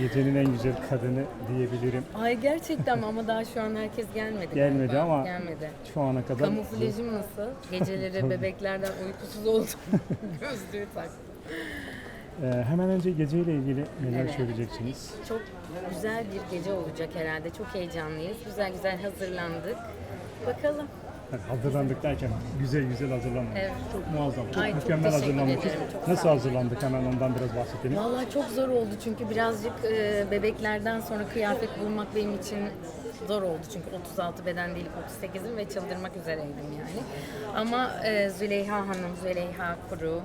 Gecenin en güzel kadını diyebilirim. Ay gerçekten mi? ama daha şu an herkes gelmedi. Gelmedi galiba. ama Gelmedi. Şu ana kadar Kamuflajım nasıl? Geceleri bebeklerden uykusuz oldum. Gözlüğü taktım. Ee, hemen önce geceyle ilgili neler Evet. söyleyeceksiniz? Çok güzel bir gece olacak herhalde. Çok heyecanlıyız. Güzel güzel hazırlandık. Bakalım. Yani hazırlandık derken güzel güzel hazırlandık. Evet. Çok muazzam, çok Ay, çok mükemmel teşekkür hazırlanmışız. ederim, çok Nasıl sağ olun. hazırlandık hemen ondan biraz bahsedelim. Vallahi çok zor oldu çünkü birazcık e, bebeklerden sonra kıyafet bulmak benim için zor oldu. Çünkü 36 beden değil 38'im ve çıldırmak üzereydim yani. Ama e, Züleyha Hanım, Züleyha Kuru,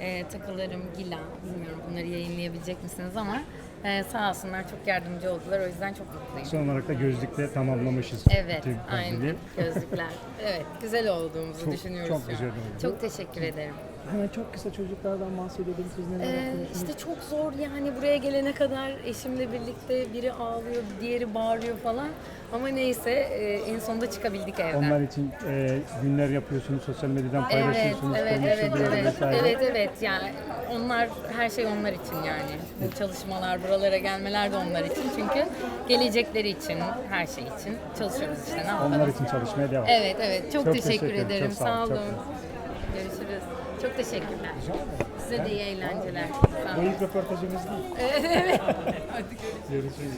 e, takılarım Gila, bilmiyorum bunları yayınlayabilecek misiniz ama e, sağ olsunlar çok yardımcı oldular. O yüzden çok mutluyum. Son olarak da gözlükle tamamlamışız. Evet, kombini. Gözlükler. Evet, güzel olduğumuzu Çok- düşünüyoruz çok şu an. güzel oldu. Çok teşekkür ederim. Hemen çok kısa çocuklardan bahsedelim. Siz neler Ee, yapıyorsunuz? işte çok zor yani buraya gelene kadar eşimle birlikte biri ağlıyor, diğeri bağırıyor falan. Ama neyse e, en sonunda çıkabildik evden. Onlar için e, günler yapıyorsunuz, sosyal medyadan Evet, paylaşıyorsunuz, evet, evet, konuşuluyor evet, vesaire. evet, evet. Yani onlar her şey onlar için yani. Bu çalışmalar, buralara gelmeler de onlar için. Çünkü gelecekleri için, her şey için çalışıyoruz işte. Ne yapalım? Onlar için çalışmaya devam. Evet, evet. Çok, Çok teşekkür, teşekkür ederim, çok sağ Sağ olun, çok. Görüşürüz. Çok teşekkürler. Size de iyi eğlenceler. Sağ Bu ilk röportajımız değil. Evet. Görüşürüz.